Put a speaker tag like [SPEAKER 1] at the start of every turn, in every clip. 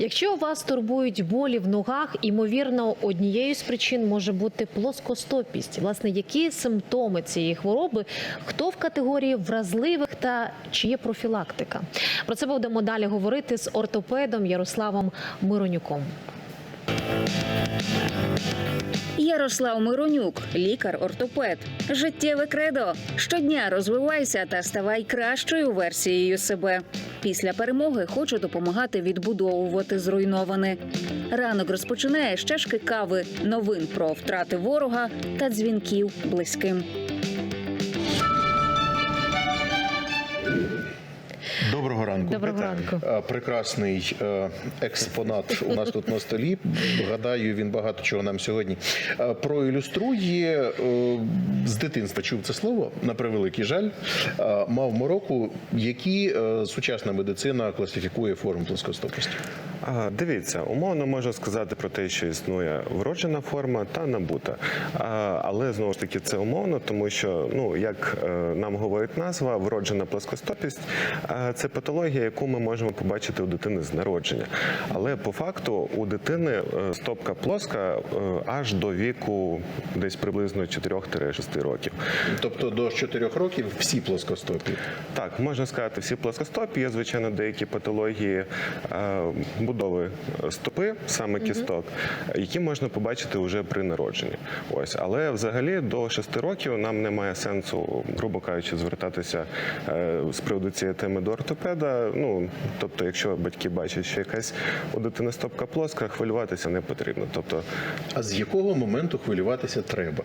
[SPEAKER 1] Якщо вас турбують болі в ногах, ймовірно, однією з причин може бути плоскостопість. Власне, які симптоми цієї хвороби, хто в категорії вразливих та чи є профілактика? Про це будемо далі говорити з ортопедом Ярославом Миронюком.
[SPEAKER 2] Ярослав Миронюк, лікар-ортопед. Життєве кредо. Щодня розвивайся та ставай кращою версією себе. Після перемоги хочу допомагати відбудовувати зруйноване. Ранок розпочинає з чашки кави, новин про втрати ворога та дзвінків близьким.
[SPEAKER 3] Ранку.
[SPEAKER 1] Доброго ранку.
[SPEAKER 3] Прекрасний е, експонат у нас тут на столі. Гадаю, він багато чого нам сьогодні е, проілюструє. Е, З дитинства чув це слово на превеликий жаль. Мав мороку, які сучасна медицина класифікує форми плоскостопості.
[SPEAKER 4] Дивіться, умовно можу сказати про те, що існує вроджена форма та набута. Але знову ж таки це умовно, тому що, ну як нам говорить назва, вроджена плоскостопість це патологія, яку ми можемо побачити у дитини з народження. Але по факту у дитини е, стопка плоска е, аж до віку десь приблизно 4-6 років.
[SPEAKER 3] Тобто до 4 років всі плоскостопі.
[SPEAKER 4] Так, можна сказати, всі плоскостопі. Є, звичайно, деякі патології е, будови стопи, саме кісток, які можна побачити вже при народженні. Ось, але взагалі до 6 років нам немає сенсу, грубо кажучи, звертатися з приводу цієї теми до ортопеда. Ну тобто, якщо батьки бачать, що якась у дитини стопка плоска, хвилюватися не потрібно. Тобто,
[SPEAKER 3] А з якого моменту хвилюватися треба?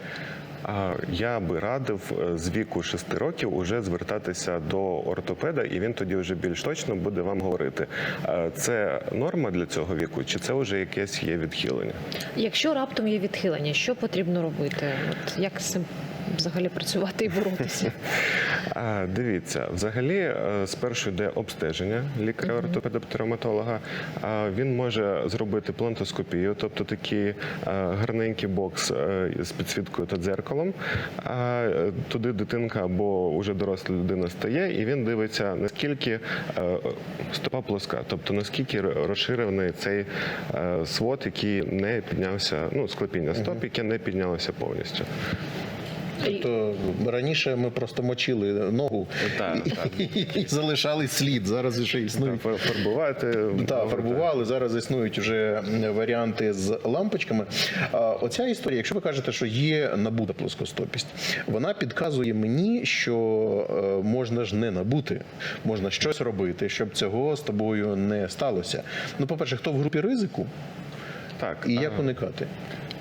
[SPEAKER 4] я би радив е, з віку 6 років уже звертатися до ортопеда, і він тоді вже більш точно буде вам говорити, е, це норма для цього віку, чи це вже якесь є відхилення.
[SPEAKER 1] Якщо раптом є відхилення, що потрібно робити? От як з цим взагалі працювати і боротися?
[SPEAKER 4] Дивіться, взагалі е, спершу йде обстеження лікаря-ортопеда-травматолога. Він може зробити плантоскопію, тобто такий е, гарненький бокс е, з підсвіткою та дзеркалом. Туди дитинка або вже доросла людина стає, і він дивиться, наскільки стопа плоска, тобто наскільки розширений цей свод, який не піднявся, ну склепіння стоп, яке не піднялося повністю.
[SPEAKER 3] Тобто раніше ми просто мочили ногу
[SPEAKER 4] Так,
[SPEAKER 3] і,
[SPEAKER 4] так.
[SPEAKER 3] і залишали слід. Зараз вже існують
[SPEAKER 4] Фар- Фарбувати
[SPEAKER 3] Так, фарбували. Зараз існують вже варіанти з лампочками. А, Оця історія, якщо ви кажете, що є набута плоскостопість, вона підказує мені, що е, можна ж не набути, можна щось робити, щоб цього з тобою не сталося. Ну, по-перше, хто в групі ризику
[SPEAKER 4] Так,
[SPEAKER 3] і як уникати?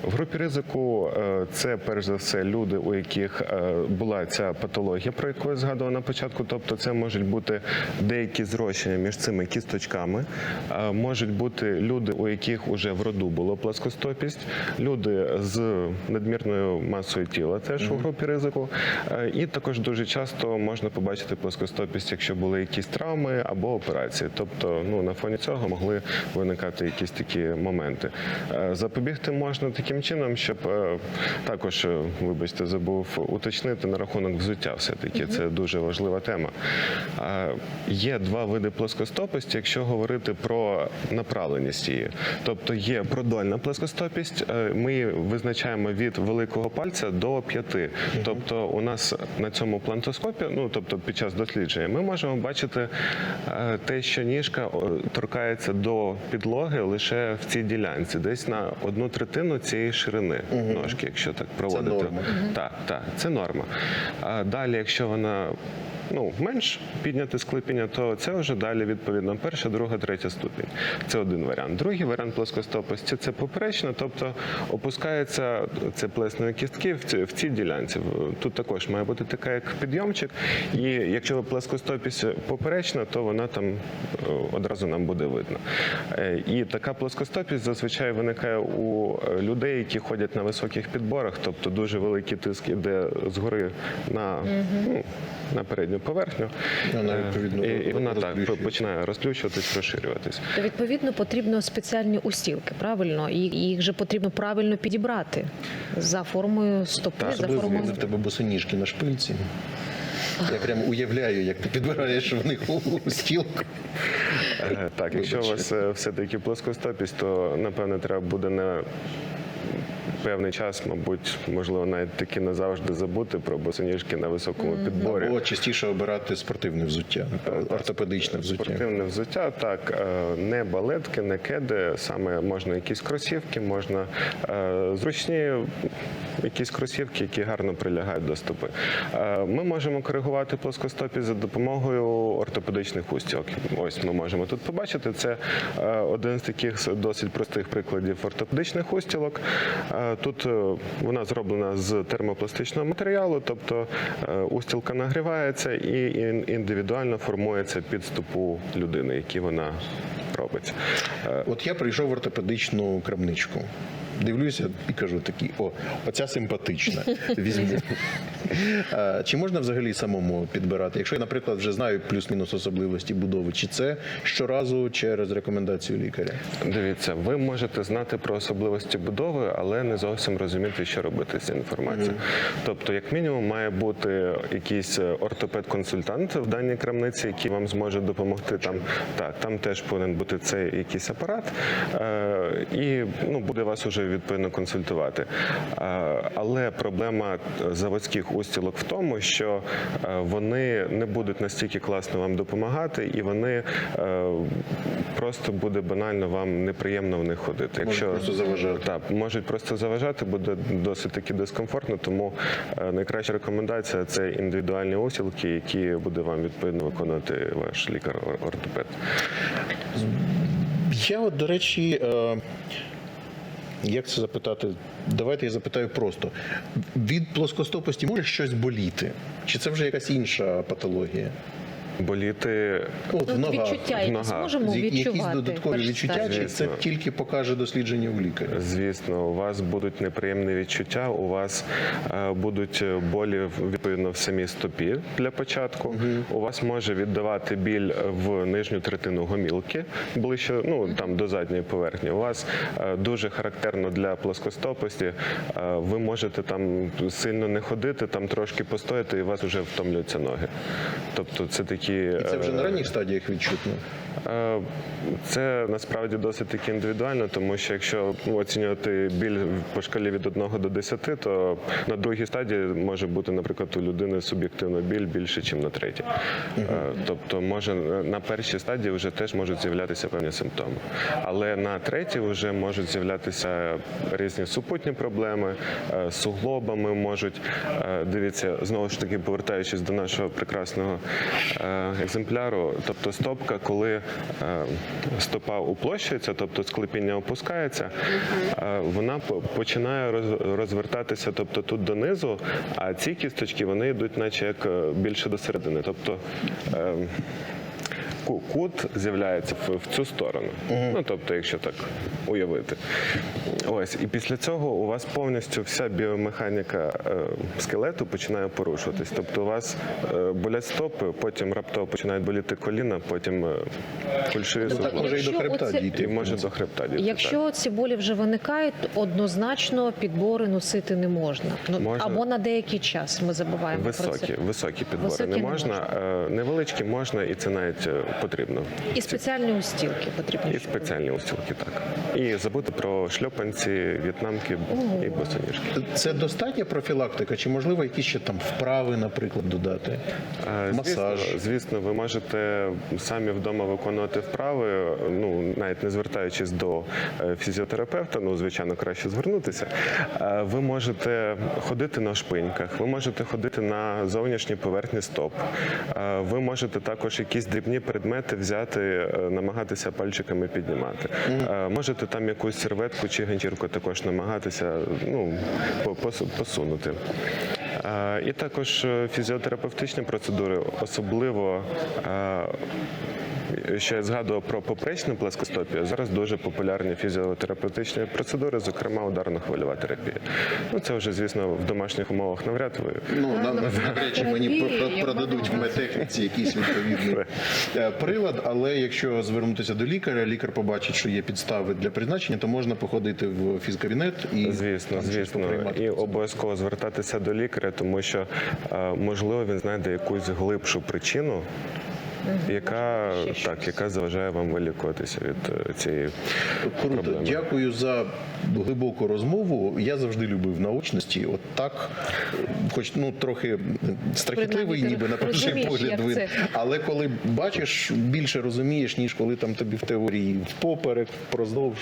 [SPEAKER 4] В групі ризику е, це перш за все люди, у яких е, була ця патологія, про яку я згадував на початку. Тобто, це можуть бути деякі зрощення між цими кісточками, Е, можуть бути люди, у яких уже в роду було плоскостопість, люди з надмірною масою тіла теж у групі ризику. І також дуже часто можна побачити плоскостопість, якщо були якісь травми або операції. Тобто, ну на фоні цього могли виникати якісь такі моменти. Запобігти можна таким чином, щоб е, також, е, вибачте, забув уточнити на рахунок взуття. Все таки це дуже важлива тема. Є два види плоскостопості, якщо говорити про направленість її. Тобто є продольна плоскостопість, е, ми її визначаємо від великого пальця до п'яти. Тобто, у нас на цьому плантоскопі, ну тобто під час дослідження, ми можемо бачити те, що ніжка торкається до підлоги лише в цій ділянці, десь на одну третину цієї ширини ножки, якщо так проводити.
[SPEAKER 3] норма.
[SPEAKER 4] Так, так, це норма. А далі, якщо вона ну, менш підняти склепіння, то це вже далі відповідно перша, друга, третя ступінь. Це один варіант. Другий варіант плоскостопості це поперечно, тобто опускається це плесної кістки в ці, в цій ділянці. Тут також має бути така як підйомчик. І якщо плоскостопість поперечна, то вона там е, одразу нам буде видно. Е, І така плоскостопість зазвичай виникає у людей, які ходять на високих підборах, тобто дуже великий тиск іде згори на, ну, на передню поверхню.
[SPEAKER 3] Вона,
[SPEAKER 4] Е,
[SPEAKER 3] відповідно,
[SPEAKER 4] і, і вона так починає розплющуватись, розширюватись.
[SPEAKER 1] То відповідно потрібно спеціальні устілки, правильно, і їх же потрібно правильно підібрати за формою стопи,
[SPEAKER 4] Так,
[SPEAKER 1] за формою.
[SPEAKER 3] в тебе босоніжки на шпильці. Я прям уявляю, як ти підбираєш в них у стілку.
[SPEAKER 4] Е, Так, якщо у вас е, все-таки плоскостопість, то напевне треба буде на певний час, мабуть, можливо, навіть таки назавжди забути про босоніжки на високому підборі.
[SPEAKER 3] Або частіше обирати спортивне взуття, ортопедичне взуття.
[SPEAKER 4] Спортивне взуття, так, е, не балетки, не кеди, саме можна якісь кросівки, можна е, зручні якісь кросівки, які гарно прилягають до стопи. Е, Ми можемо коригувати плоскостопість за допомогою ортопедичних устілок. Ось ми можемо тут побачити. Це один з таких досить простих прикладів ортопедичних устілок. Тут е, вона зроблена з термопластичного матеріалу, тобто е, устілка нагрівається і індивідуально формується під ступу людини, які вона робить. Е,
[SPEAKER 3] От я прийшов в ортопедичну крамничку. Дивлюся і кажу такий, о, оця симпатична. Візьму. Чи можна взагалі самому підбирати? Якщо я, наприклад, вже знаю плюс-мінус особливості будови, чи це щоразу через рекомендацію лікаря?
[SPEAKER 4] Дивіться, ви можете знати про особливості будови, але не зовсім розуміти, що робити з цією інформацією. Тобто, як мінімум, має бути якийсь е, ортопед-консультант в даній крамниці, який вам зможе допомогти. Там так, там теж повинен бути цей якийсь апарат, е, і ну буде вас уже відповідно консультувати. Е, але проблема заводських устілок в тому, що е, вони не будуть настільки класно вам допомагати, і вони е, просто буде банально вам неприємно в них ходити.
[SPEAKER 3] Можуть просто заважати.
[SPEAKER 4] Так, можуть просто заважати, буде досить таки дискомфортно. Тому е, найкраща рекомендація це індивідуальні устілки, які буде вам відповідно виконувати ваш лікар-ортопед.
[SPEAKER 3] Я от, до речі, як це запитати? Давайте я запитаю просто: від плоскостопості може щось боліти? Чи це вже якась інша патологія?
[SPEAKER 4] Боліти
[SPEAKER 3] От, в
[SPEAKER 1] Ну,
[SPEAKER 3] ногах.
[SPEAKER 1] відчуття
[SPEAKER 4] в
[SPEAKER 1] якісь
[SPEAKER 4] ногах.
[SPEAKER 1] можемо
[SPEAKER 3] З- Якісь додаткові
[SPEAKER 1] перш
[SPEAKER 3] відчуття, чи це
[SPEAKER 4] Звісно.
[SPEAKER 3] тільки покаже дослідження у лікаря?
[SPEAKER 4] Звісно, у вас будуть неприємні відчуття. У вас е, будуть болі в- відповідно в самій стопі для початку. У вас може віддавати біль в нижню третину гомілки, ближче ну там до задньої поверхні. У вас е, дуже характерно для плоскостопості. е, ви можете там сильно не ходити, там трошки постояти, і у вас вже втомлюються ноги. Тобто, це такі
[SPEAKER 3] І це вже на ранніх стадіях відчутно.
[SPEAKER 4] Е, Це насправді досить таки індивідуально, тому що якщо оцінювати біль по шкалі від 1 до 10, то на другій стадії може бути, наприклад, у людини суб'єктивно біль більше, ніж на третій. Е, Тобто, може на першій стадії вже теж можуть з'являтися певні симптоми. Але на третій вже можуть з'являтися різні супутні проблеми, е, суглобами можуть. Дивіться, знову ж таки, повертаючись до нашого прекрасного екземпляру, тобто стопка, коли стопа уплощується, тобто склепіння опускається, е, вона починає розвертатися, тобто тут донизу, а ці кісточки вони йдуть, наче як е, більше до середини. Тобто е, ку- кут з'являється в, цю сторону. Ну тобто, якщо так уявити. Ось, і після цього у вас повністю вся біомеханіка е, скелету починає порушуватись. Тобто у вас е, болять стопи, потім раптово починають боліти коліна, потім е, кульшові
[SPEAKER 3] Так може і до хребта
[SPEAKER 1] оце-
[SPEAKER 3] дійти.
[SPEAKER 4] І може до хребта дійти. так.
[SPEAKER 1] Якщо ці болі вже виникають, однозначно підбори носити не можна. Ну
[SPEAKER 4] Можна.
[SPEAKER 1] або на деякий час ми забуваємо про
[SPEAKER 4] Високі,
[SPEAKER 1] це.
[SPEAKER 4] високі підбори
[SPEAKER 1] Високі
[SPEAKER 4] не
[SPEAKER 1] не
[SPEAKER 4] можна, е, невеличкі можна, і це навіть потрібно.
[SPEAKER 1] І спеціальні устілки потрібні.
[SPEAKER 4] І спеціальні устілки, так. І забути про шльопанці, в'єтнамки і босоніжки.
[SPEAKER 3] Це достатня профілактика, чи можливо якісь ще там вправи, наприклад, додати?
[SPEAKER 4] Е,
[SPEAKER 3] Масаж.
[SPEAKER 4] Звісно, звісно, ви можете самі вдома виконувати вправи, ну навіть не звертаючись до е, фізіотерапевта, ну звичайно, краще звернутися. Е, Ви можете ходити на шпиньках, ви можете ходити на зовнішні поверхні стоп. Ви можете також якісь дрібні предмети взяти, е, намагатися пальчиками піднімати. Е, Можете там якусь серветку чи ганчірку також намагатися ну, посунути. Е, І також фізіотерапевтичні процедури, особливо Ще я згадував про поперечну плоскостопію. Зараз дуже популярні фізіотерапевтичні процедури, зокрема ударно-хвильова терапія. Ну це вже, звісно, в домашніх умовах навряд ви
[SPEAKER 3] Ну, нам навряд чи мені про- про- продадуть в медтехніці якийсь відповідний е, прилад, але якщо звернутися до лікаря, лікар побачить, що є підстави для призначення, то можна походити в фізкабінет і
[SPEAKER 4] Звісно, звісно, і обов'язково звертатися до лікаря, тому що е, можливо він знайде якусь глибшу причину. Яка так, яка заважає вам вилікуватися від е, цієї
[SPEAKER 3] Круто,
[SPEAKER 4] проблеми.
[SPEAKER 3] дякую за глибоку розмову. Я завжди любив наочності. От так, хоч ну трохи страхітливий, ніби на перший погляд вид. Але коли бачиш, більше розумієш, ніж коли там тобі в теорії впоперек, проздовж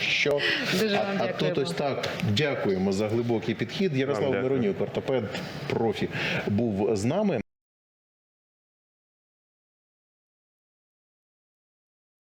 [SPEAKER 3] що.
[SPEAKER 1] Дуже
[SPEAKER 3] а,
[SPEAKER 1] вам
[SPEAKER 3] а тут ось так. Дякуємо за глибокий підхід. Ярослав. Миронюк, ортопед, профі, був з нами.